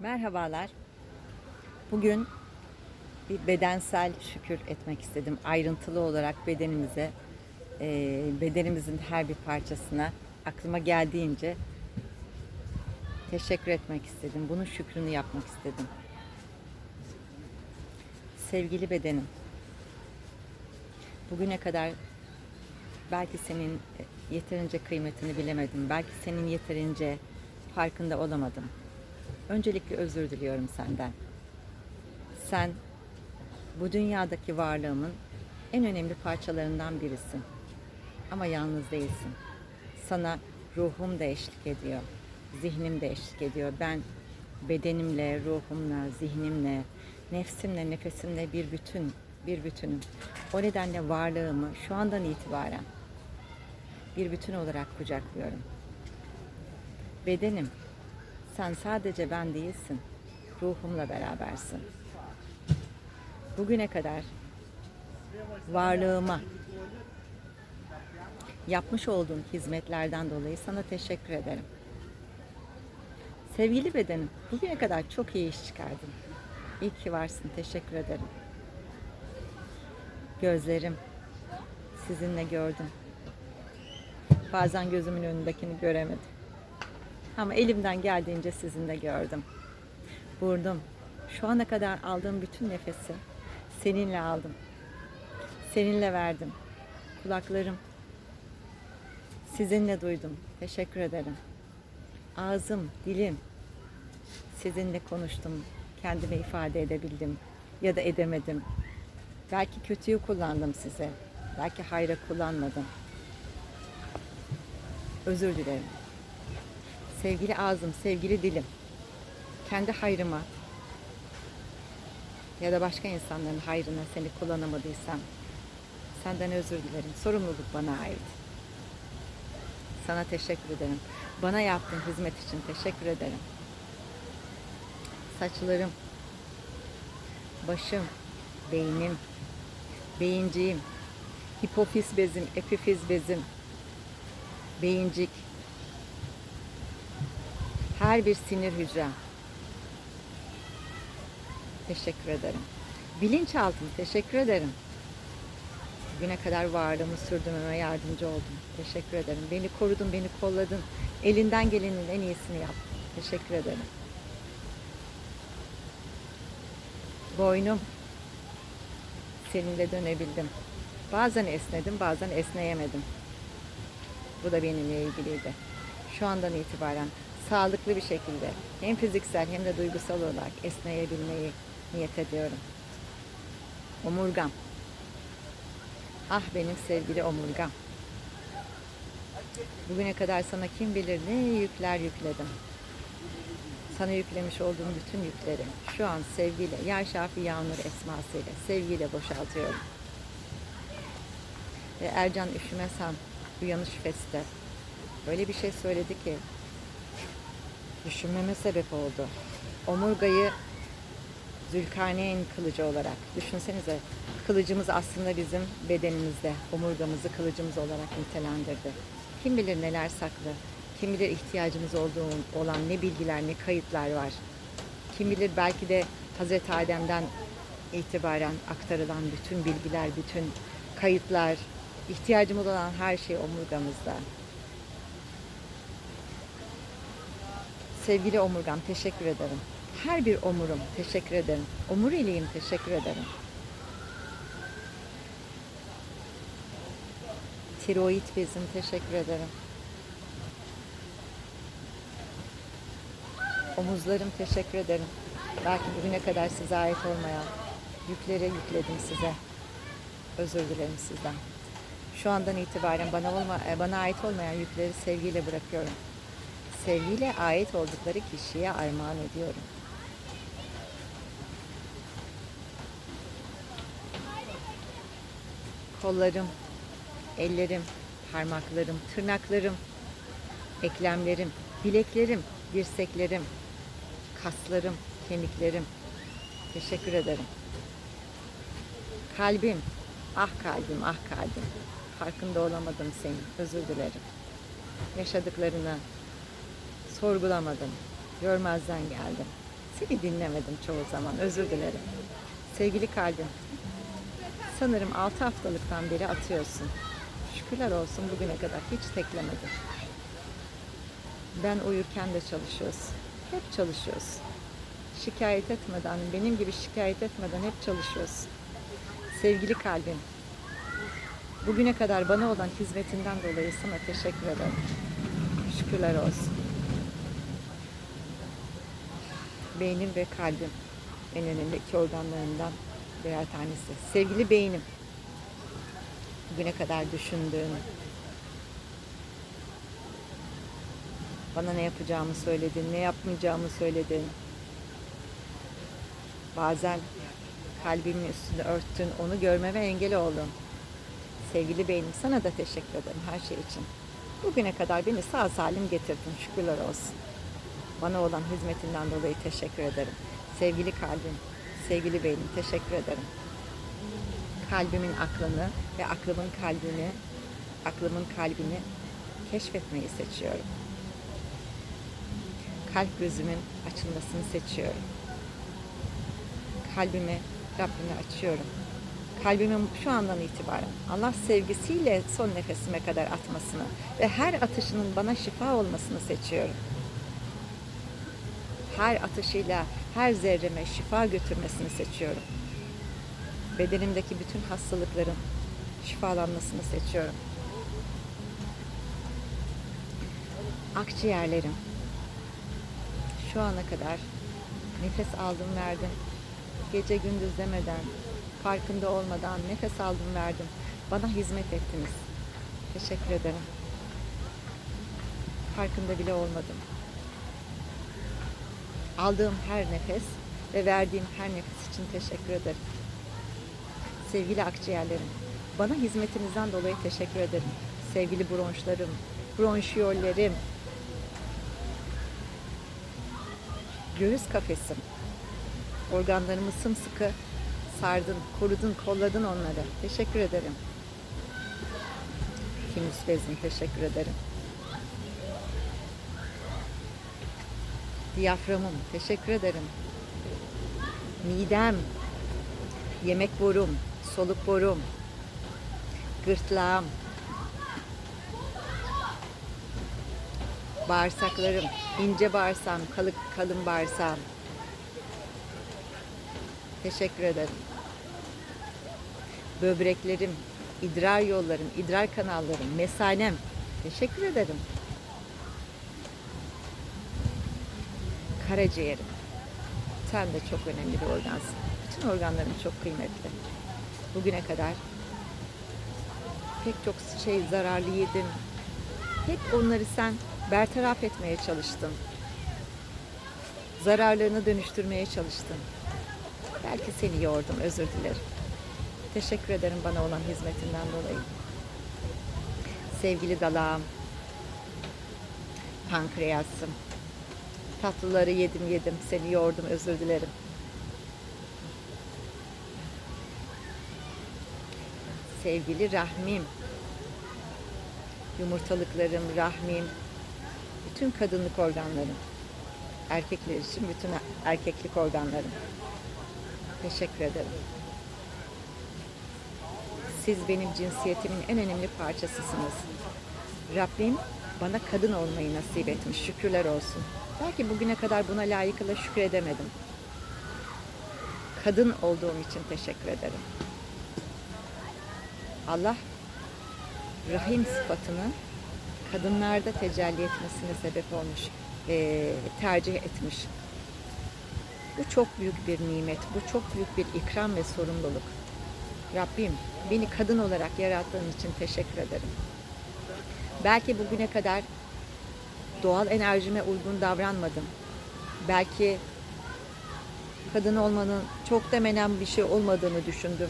Merhabalar. Bugün bir bedensel şükür etmek istedim. Ayrıntılı olarak bedenimize, e, bedenimizin her bir parçasına aklıma geldiğince teşekkür etmek istedim. Bunun şükrünü yapmak istedim. Sevgili bedenim, bugüne kadar belki senin yeterince kıymetini bilemedim. Belki senin yeterince farkında olamadım. Öncelikle özür diliyorum senden. Sen bu dünyadaki varlığımın en önemli parçalarından birisin. Ama yalnız değilsin. Sana ruhum da eşlik ediyor. Zihnim de eşlik ediyor. Ben bedenimle, ruhumla, zihnimle, nefsimle, nefesimle bir bütün, bir bütünüm. O nedenle varlığımı şu andan itibaren bir bütün olarak kucaklıyorum. Bedenim, sen sadece ben değilsin. Ruhumla berabersin. Bugüne kadar varlığıma yapmış olduğun hizmetlerden dolayı sana teşekkür ederim. Sevgili bedenim, bugüne kadar çok iyi iş çıkardın. İyi ki varsın, teşekkür ederim. Gözlerim, sizinle gördüm. Bazen gözümün önündekini göremedim. Ama elimden geldiğince sizinle gördüm. Burnum, şu ana kadar aldığım bütün nefesi seninle aldım. Seninle verdim. Kulaklarım, sizinle duydum. Teşekkür ederim. Ağzım, dilim, sizinle konuştum. Kendimi ifade edebildim ya da edemedim. Belki kötüyü kullandım size. Belki hayra kullanmadım. Özür dilerim. Sevgili ağzım, sevgili dilim. Kendi hayrıma ya da başka insanların hayrına seni kullanamadıysam senden özür dilerim. Sorumluluk bana ait. Sana teşekkür ederim. Bana yaptığın hizmet için teşekkür ederim. Saçlarım, başım, beynim, beyinciğim, hipofiz bezim, epifiz bezim, beyincik, her bir sinir hücrem. Teşekkür ederim. Bilinçaltım, teşekkür ederim. Bugüne kadar varlığımı sürdürmeme yardımcı oldun. Teşekkür ederim. Beni korudun, beni kolladın. Elinden gelenin en iyisini yaptın. Teşekkür ederim. Boynum, seninle dönebildim. Bazen esnedim, bazen esneyemedim. Bu da benimle ilgiliydi. Şu andan itibaren sağlıklı bir şekilde hem fiziksel hem de duygusal olarak esneyebilmeyi niyet ediyorum. Omurgam. Ah benim sevgili omurgam. Bugüne kadar sana kim bilir ne yükler yükledim. Sana yüklemiş olduğum bütün yükleri şu an sevgiyle, Yer Şafi Yağmur esmasıyla, sevgiyle boşaltıyorum. Ve Ercan Üşümesem Uyanış Fest'te böyle bir şey söyledi ki düşünmeme sebep oldu. Omurgayı Zülkarneyn kılıcı olarak düşünsenize kılıcımız aslında bizim bedenimizde omurgamızı kılıcımız olarak nitelendirdi. Kim bilir neler saklı, kim bilir ihtiyacımız olduğu olan ne bilgiler ne kayıtlar var. Kim bilir belki de Hazreti Adem'den itibaren aktarılan bütün bilgiler, bütün kayıtlar, ihtiyacımız olan her şey omurgamızda. Sevgili omurgam teşekkür ederim. Her bir omurum teşekkür ederim. Omuriliğim teşekkür ederim. Tiroid bezim teşekkür ederim. Omuzlarım teşekkür ederim. Belki bugüne kadar size ait olmayan yükleri yükledim size. Özür dilerim sizden. Şu andan itibaren bana olma, bana ait olmayan yükleri sevgiyle bırakıyorum sevgiyle ait oldukları kişiye armağan ediyorum. Kollarım, ellerim, parmaklarım, tırnaklarım, eklemlerim, bileklerim, dirseklerim, kaslarım, kemiklerim. Teşekkür ederim. Kalbim, ah kalbim, ah kalbim. Farkında olamadım senin. Özür dilerim. Yaşadıklarını, sorgulamadım. Görmezden geldim. Seni dinlemedim çoğu zaman. Özür dilerim. Sevgili kalbim. Sanırım 6 haftalıktan beri atıyorsun. Şükürler olsun bugüne kadar hiç teklemedin. Ben uyurken de çalışıyoruz. Hep çalışıyoruz. Şikayet etmeden, benim gibi şikayet etmeden hep çalışıyoruz. Sevgili kalbim, bugüne kadar bana olan hizmetinden dolayı sana teşekkür ederim. Şükürler olsun. Beynim ve kalbim en önemli iki organlarından birer tanesi. Sevgili beynim, bugüne kadar düşündüğün, bana ne yapacağımı söyledin, ne yapmayacağımı söyledin. Bazen kalbimin üstünde örttün, onu görmeme engel oldun. Sevgili beynim, sana da teşekkür ederim her şey için. Bugüne kadar beni sağ salim getirdin, şükürler olsun. Bana olan hizmetinden dolayı teşekkür ederim. Sevgili kalbim, sevgili beynim, teşekkür ederim. Kalbimin aklını ve aklımın kalbini, aklımın kalbini keşfetmeyi seçiyorum. Kalp gözümün açılmasını seçiyorum. Kalbimi Rabbime açıyorum. Kalbimin şu andan itibaren Allah sevgisiyle son nefesime kadar atmasını ve her atışının bana şifa olmasını seçiyorum. Her atışıyla her zerreme şifa götürmesini seçiyorum. Bedenimdeki bütün hastalıkların şifalanmasını seçiyorum. Akciğerlerim şu ana kadar nefes aldım verdim. Gece gündüz demeden, farkında olmadan nefes aldım verdim. Bana hizmet ettiniz. Teşekkür ederim. Farkında bile olmadım. Aldığım her nefes ve verdiğim her nefes için teşekkür ederim. Sevgili akciğerlerim, bana hizmetinizden dolayı teşekkür ederim. Sevgili bronşlarım, bronşiyollerim, göğüs kafesim, organlarımı sımsıkı sardın, korudun, kolladın onları. Teşekkür ederim. Sinüs bezim, teşekkür ederim. Diyaframım, teşekkür ederim. Midem, yemek borum, soluk borum, gırtlağım, bağırsaklarım, ince bağırsağım, kalık, kalın bağırsağım. Teşekkür ederim. Böbreklerim, idrar yollarım, idrar kanallarım, mesanem. Teşekkür ederim. Karaciğerim. Sen de çok önemli bir organsın. Bütün organlarım çok kıymetli. Bugüne kadar pek çok şey zararlı yedim. Hep onları sen bertaraf etmeye çalıştın. Zararlarını dönüştürmeye çalıştın. Belki seni yordum, özür dilerim. Teşekkür ederim bana olan hizmetinden dolayı. Sevgili dalağım, pankreasım, tatlıları yedim yedim, seni yordum, özür dilerim. Sevgili rahmim, yumurtalıklarım, rahmim, bütün kadınlık organlarım, erkekler için bütün erkeklik organlarım. Teşekkür ederim. Siz benim cinsiyetimin en önemli parçasısınız. Rabbim bana kadın olmayı nasip etmiş. Şükürler olsun. Belki bugüne kadar buna layıkıyla şükredemedim. Kadın olduğum için teşekkür ederim. Allah rahim sıfatını kadınlarda tecelli etmesine sebep olmuş, eee, tercih etmiş. Bu çok büyük bir nimet, bu çok büyük bir ikram ve sorumluluk. Rabbim beni kadın olarak yarattığın için teşekkür ederim. Belki bugüne kadar doğal enerjime uygun davranmadım. Belki kadın olmanın çok da menem bir şey olmadığını düşündüm.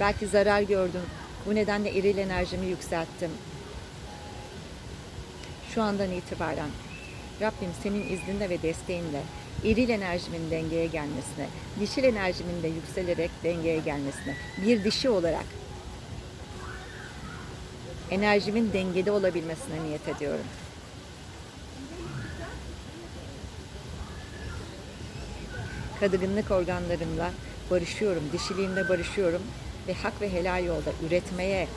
Belki zarar gördüm. Bu nedenle eril enerjimi yükselttim. Şu andan itibaren Rabbim senin izninle ve desteğinle eril enerjimin dengeye gelmesine, dişil enerjimin de yükselerek dengeye gelmesine, bir dişi olarak enerjimin dengede olabilmesine niyet ediyorum. kadınlık organlarımla barışıyorum, dişiliğimle barışıyorum ve hak ve helal yolda üretmeye,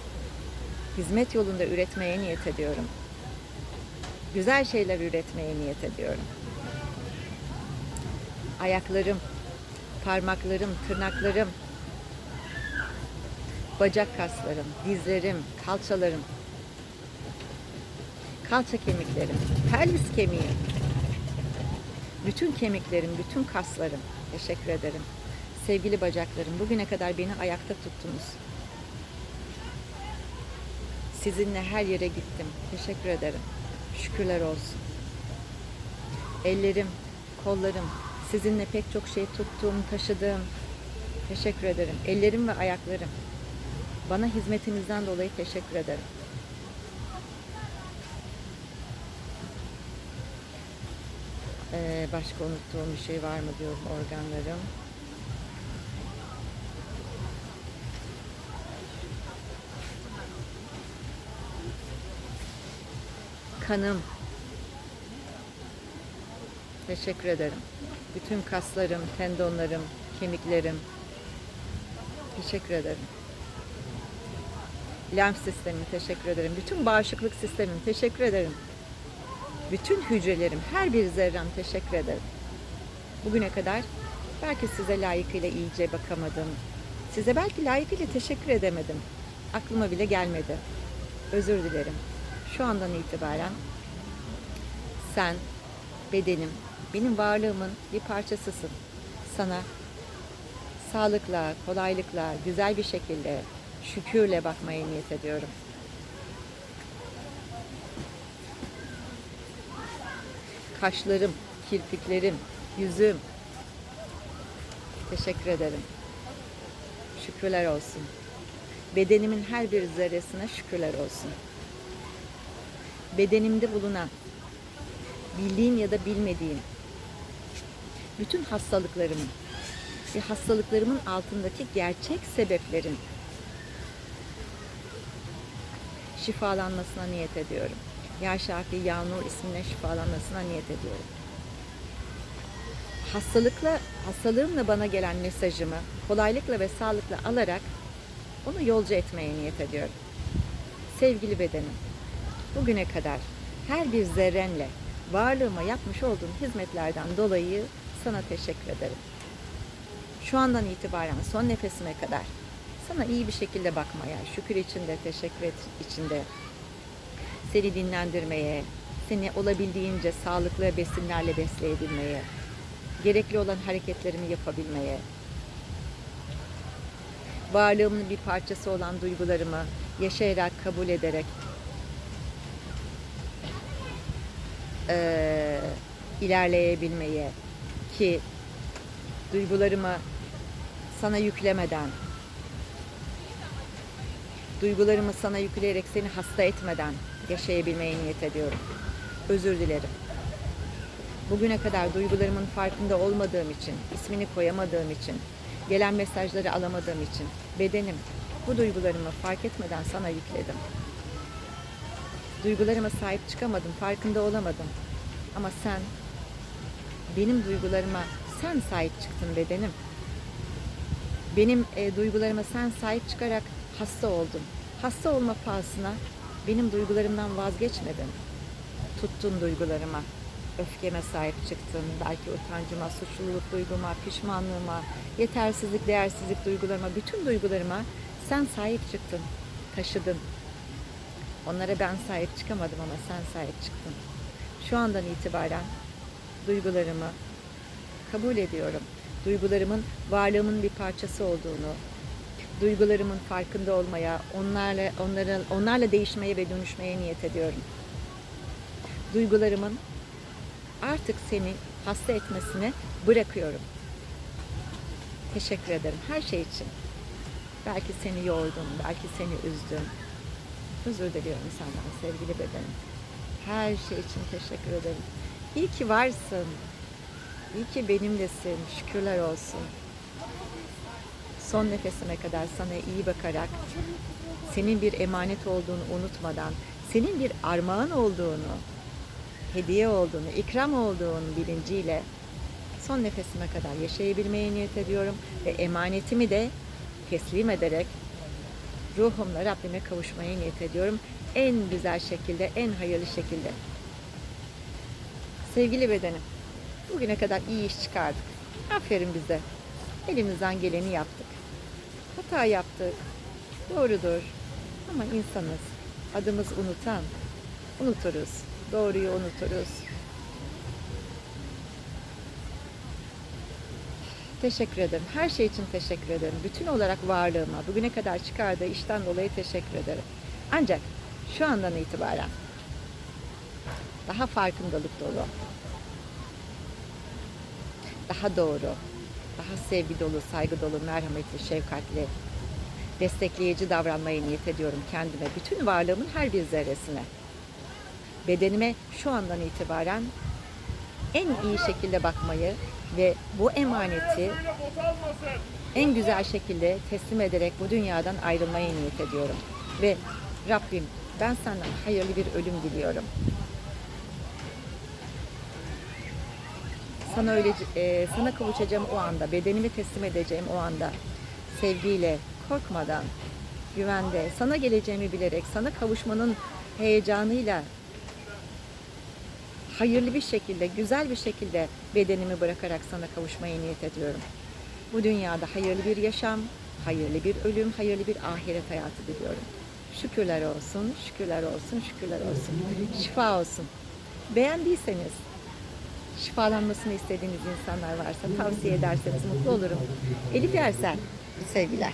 hizmet yolunda üretmeye niyet ediyorum. Güzel şeyler üretmeye niyet ediyorum. Ayaklarım, parmaklarım, tırnaklarım, bacak kaslarım, dizlerim, kalçalarım, kalça kemiklerim, pelvis kemiğim, bütün kemiklerim, bütün kaslarım. Teşekkür ederim. Sevgili bacaklarım, bugüne kadar beni ayakta tuttunuz. Sizinle her yere gittim. Teşekkür ederim. Şükürler olsun. Ellerim, kollarım, sizinle pek çok şey tuttuğum, taşıdığım. Teşekkür ederim. Ellerim ve ayaklarım. Bana hizmetinizden dolayı teşekkür ederim. Ee, başka unuttuğum bir şey var mı diyorum organlarım. Kanım. Teşekkür ederim. Bütün kaslarım, tendonlarım, kemiklerim. Teşekkür ederim. Lenf sistemim teşekkür ederim. Bütün bağışıklık sistemim teşekkür ederim. Bütün hücrelerim, her bir zerrem teşekkür ederim. Bugüne kadar belki size layıkıyla iyice bakamadım. Size belki layıkıyla teşekkür edemedim. Aklıma bile gelmedi. Özür dilerim. Şu andan itibaren sen, bedenim, benim varlığımın bir parçasısın. Sana sağlıkla, kolaylıkla, güzel bir şekilde, şükürle bakmaya niyet ediyorum. Kaşlarım, kirpiklerim, yüzüm. Teşekkür ederim. Şükürler olsun. Bedenimin her bir zerresine şükürler olsun. Bedenimde bulunan bildiğim ya da bilmediğim bütün hastalıklarımın ve hastalıklarımın altındaki gerçek sebeplerin şifalanmasına niyet ediyorum. Ya Şafi Yağnur ismine şifalanmasına niyet ediyorum. Hastalıkla, hastalığımla bana gelen mesajımı kolaylıkla ve sağlıkla alarak onu yolcu etmeye niyet ediyorum. Sevgili bedenim, bugüne kadar her bir zerrenle varlığıma yapmış olduğum hizmetlerden dolayı sana teşekkür ederim. Şu andan itibaren son nefesime kadar sana iyi bir şekilde bakmaya, şükür içinde, teşekkür et içinde, seni dinlendirmeye, seni olabildiğince sağlıklı besinlerle besleyebilmeye, gerekli olan hareketlerimi yapabilmeye, varlığımın bir parçası olan duygularımı yaşayarak, kabul ederek, eee, ilerleyebilmeye ki duygularımı sana yüklemeden, duygularımı sana yükleyerek seni hasta etmeden yaşayabilmeye niyet ediyorum. Özür dilerim. Bugüne kadar duygularımın farkında olmadığım için, ismini koyamadığım için, gelen mesajları alamadığım için bedenim bu duygularımı fark etmeden sana yükledim. Duygularıma sahip çıkamadım, farkında olamadım. Ama sen benim duygularıma sen sahip çıktın bedenim. Benim e, duygularıma sen sahip çıkarak hasta oldun. Hasta olma pahasına benim duygularımdan vazgeçmedin. Tuttun duygularıma. Öfkeme sahip çıktın. Belki utancıma, suçluluk duyguma, pişmanlığıma, yetersizlik, değersizlik duygularıma, bütün duygularıma sen sahip çıktın. Taşıdın. Onlara ben sahip çıkamadım ama sen sahip çıktın. Şu andan itibaren duygularımı kabul ediyorum. Duygularımın varlığımın bir parçası olduğunu, duygularımın farkında olmaya, onlarla onlara, onlarla değişmeye ve dönüşmeye niyet ediyorum. Duygularımın artık seni hasta etmesini bırakıyorum. Teşekkür ederim her şey için. Belki seni yordum, belki seni üzdüm. Özür diliyorum senden sevgili bedenim. Her şey için teşekkür ederim. İyi ki varsın. İyi ki benimlesin. Şükürler olsun. Son nefesime kadar sana iyi bakarak, senin bir emanet olduğunu unutmadan, senin bir armağan olduğunu, hediye olduğunu, ikram olduğunu bilinciyle son nefesime kadar yaşayabilmeye niyet ediyorum ve emanetimi de teslim ederek ruhumla Rabbime kavuşmaya niyet ediyorum. En güzel şekilde, en hayırlı şekilde. Sevgili bedenim, bugüne kadar iyi iş çıkardık. Aferin bize. Elimizden geleni yaptık. Hata yaptık. Doğrudur. Ama insanız. Adımız unutan. Unuturuz. Doğruyu unuturuz. Teşekkür ederim. Her şey için teşekkür ederim. Bütün olarak varlığıma, bugüne kadar çıkardığı işten dolayı teşekkür ederim. Ancak şu andan itibaren daha farkındalık dolu, daha doğru, daha sevgi dolu, saygı dolu, merhametli, şefkatli, destekleyici davranmaya niyet ediyorum kendime, bütün varlığımın her bir zerresine. Bedenime şu andan itibaren en iyi şekilde bakmayı ve bu emaneti en güzel şekilde teslim ederek bu dünyadan ayrılmaya niyet ediyorum. Ve Rabbim ben senden hayırlı bir ölüm diliyorum. Sana öyle e, sana kavuşacağım o anda, bedenimi teslim edeceğim o anda sevgiyle, korkmadan, güvende, sana geleceğimi bilerek, sana kavuşmanın heyecanıyla hayırlı bir şekilde, güzel bir şekilde bedenimi bırakarak sana kavuşmaya niyet ediyorum. Bu dünyada hayırlı bir yaşam, hayırlı bir ölüm, hayırlı bir ahiret hayatı diliyorum. Şükürler olsun, şükürler olsun, şükürler olsun. Şifa olsun. Beğendiyseniz, şifalanmasını istediğiniz insanlar varsa tavsiye ederseniz mutlu olurum. Elif Yersel, sevgiler.